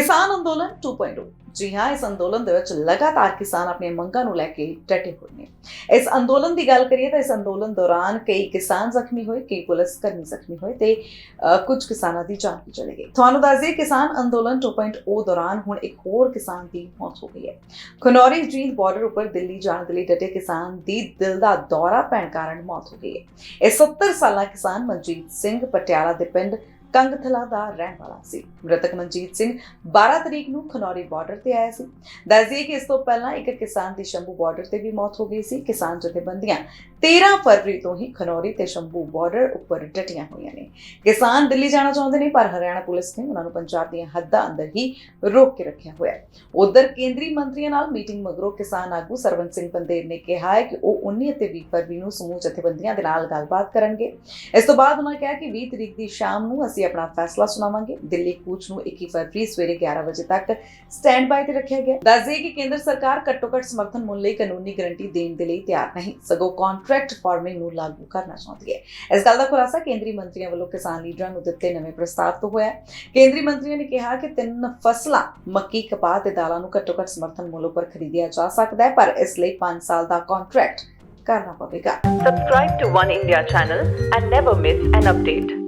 ਕਿਸਾਨ ਅੰਦੋਲਨ 2.0 ਜੀ ਹਾਂ, ਇਸ ਅੰਦੋਲਨ ਦੇ ਵਿੱਚ ਲਗਾਤਾਰ ਕਿਸਾਨ ਆਪਣੀਆਂ ਮੰਗਾਂ ਨੂੰ ਲੈ ਕੇ ਡਟੇ ਹੋਏ ਨੇ। ਇਸ ਅੰਦੋਲਨ ਦੀ ਗੱਲ ਕਰੀਏ ਤਾਂ ਇਸ ਅੰਦੋਲਨ ਦੌਰਾਨ ਕਈ ਕਿਸਾਨ ਜ਼ਖਮੀ ਹੋਏ, ਕਈ ਪੁਲਿਸ ਕਰਮੀ ਜ਼ਖਮੀ ਹੋਏ ਤੇ ਕੁਝ ਕਿਸਾਨਾਂ ਦੀ ਜਾਨ ਵੀ ਚਲੀ ਗਈ। ਤੁਹਾਨੂੰ ਦੱਸ ਦਈਏ, ਕਿਸਾਨ ਅੰਦੋਲਨ 2.0 ਦੌਰਾਨ ਹੁਣ ਇੱਕ ਹੋਰ ਕਿਸਾਨ ਦੀ ਮੌਤ ਹੋ ਗਈ ਹੈ। ਖਨੌਰੀ ਜੀਂਦ ਬਾਰਡਰ ਉੱਪਰ ਦਿੱਲੀ ਜਾਣ ਦੇ ਲਈ ਡਟੇ ਕਿਸਾਨ ਦੀ ਦਿਲ ਦਾ ਦੌਰਾ ਪੈਣ ਕਾਰਨ ਮੌਤ ਹੋ ਗਈ ਹੈ। ਇਹ 70 ਸਾਲਾ ਕਿਸਾਨ ਮਨਜੀਤ ਸਿੰਘ ਪਟਿਆਲਾ ਦੇ ਪਿੰਡ ਕੰਗਥਲਾ ਦਾ ਰਹਿਣ ਵਾਲਾ ਸੀ। ਮ੍ਰਿਤਕ ਮਨਜੀਤ ਸਿੰਘ 12 ਤਰੀਕ ਨੂੰ ਖਨੌਰੀ ਬਾਰਡਰ ਤੇ ਆਇਆ ਸੀ। ਦੱਸਦੀ ਕਿ ਇਸ ਤੋਂ ਪਹਿਲਾਂ ਇੱਕ ਕਿਸਾਨ ਦੀ ਸ਼ੰਭੂ ਬਾਰਡਰ ਤੇ ਵੀ ਮੌਤ ਹੋ ਗਈ ਸੀ। ਕਿਸਾਨ ਜਥੇਬੰਦੀਆਂ 13 ਫਰਵਰੀ ਤੋਂ ਹੀ ਖਨੌਰੀ ਤੇ ਸ਼ੰਭੂ ਬਾਰਡਰ ਉੱਪਰ ਡਟੀਆਂ ਹੋਈਆਂ ਨੇ। ਕਿਸਾਨ ਦਿੱਲੀ ਜਾਣਾ ਚਾਹੁੰਦੇ ਨੇ, ਪਰ ਹਰਿਆਣਾ ਪੁਲਿਸ ਨੇ ਉਹਨਾਂ ਨੂੰ ਪੰਜਾਬ ਦੀਆਂ ਹੱਦਾਂ ਅੰਦਰ ਹੀ ਰੋਕ ਕੇ ਰੱਖਿਆ ਹੋਇਆ ਹੈ। ਉਧਰ ਕੇਂਦਰੀ ਮੰਤਰੀਆਂ ਨਾਲ ਮੀਟਿੰਗ ਮਗਰੋਂ ਕਿਸਾਨ ਆਗੂ ਸਰਵੰਤ ਸਿੰਘ ਬੰਦੇਰ ਨੇ ਕਿਹਾ ਹੈ ਕਿ ਉਹ 19 ਅਤੇ 20 ਫਰਵਰੀ ਨੂੰ ਸਮੂਹ ਜਥੇਬੰਦੀਆਂ ਦੇ ਨਾਲ ਗੱਲਬਾਤ ਕਰਨਗੇ। ਇਸ ਤੋਂ ਬਾਅਦ ਉਹਨਾਂ ਕਿਹਾ ਕਿ 20 ਤਰੀਕ ਦੀ ਸ਼ਾਮ ਨੂੰ ਅਸੀਂ ਆਪਣਾ ਫੈਸਲਾ ਸੁਣਾਵਾਂਗੇ। ਦਿੱਲੀ ਕੂਚ ਨੂੰ 21 ਫਰਵਰੀ ਸਵੇਰੇ 11 ਵਜੇ ਤੱਕ ਸਟੈਂਡ ਬਾਈ ਤੇ ਰੱਖਿਆ ਗਿਆ। ਦੱਸਦੇ ਕਿ ਕੇਂਦਰ ਸਰਕਾਰ ਘੱਟੋ ਘੱਟ ਸਮਰਥਨ ਮੁੱਲ ਲਈ ਕਾਨੂੰਨੀ ਗਰੰਟੀ ਦੇਣ ਦੇ ਲਈ ਤਿਆਰ ਨਹੀਂ। ਸਗੋਂ ਕੰਟਰੈਕਟ ਫਾਰਮਿੰਗ ਨੂੰ ਲਾਗੂ ਕਰਨਾ ਚਾਹੁੰਦੀ ਹੈ। ਇਸ ਗੱਲ ਦਾ ਖੁਲਾਸਾ ਕੇਂਦਰੀ ਮੰਤਰੀਆਂ ਵੱਲੋਂ ਕਿਸਾਨ ਲੀਡਰਾਂ ਨੂੰ ਦਿੱਤੇ ਨਵੇਂ ਪ੍ਰਸਤਾਵ ਤੋਂ ਹੋਇਆ ਕੇਂਦਰੀ ਮੰਤਰੀਆਂ ਨੇ ਕਿਹਾ ਕਿ ਤਿੰਨ ਫਸਲਾਂ ਮੱਕੀ, ਕਪਾਹ ਤੇ ਦਾਲਾਂ ਨੂੰ ਘੱਟੋ ਘੱਟ ਸਮਰਥਨ ਮੁੱਲ ਉੱਪਰ ਖਰੀਦਿਆ ਜਾ ਸਕਦਾ ਹੈ, ਪਰ ਇਸ ਲਈ 5 ਸਾਲ ਦਾ ਕੰਟਰੈਕਟ ਕਰਨਾ ਪਵੇਗਾ। Subscribe to One India channel and never miss an update.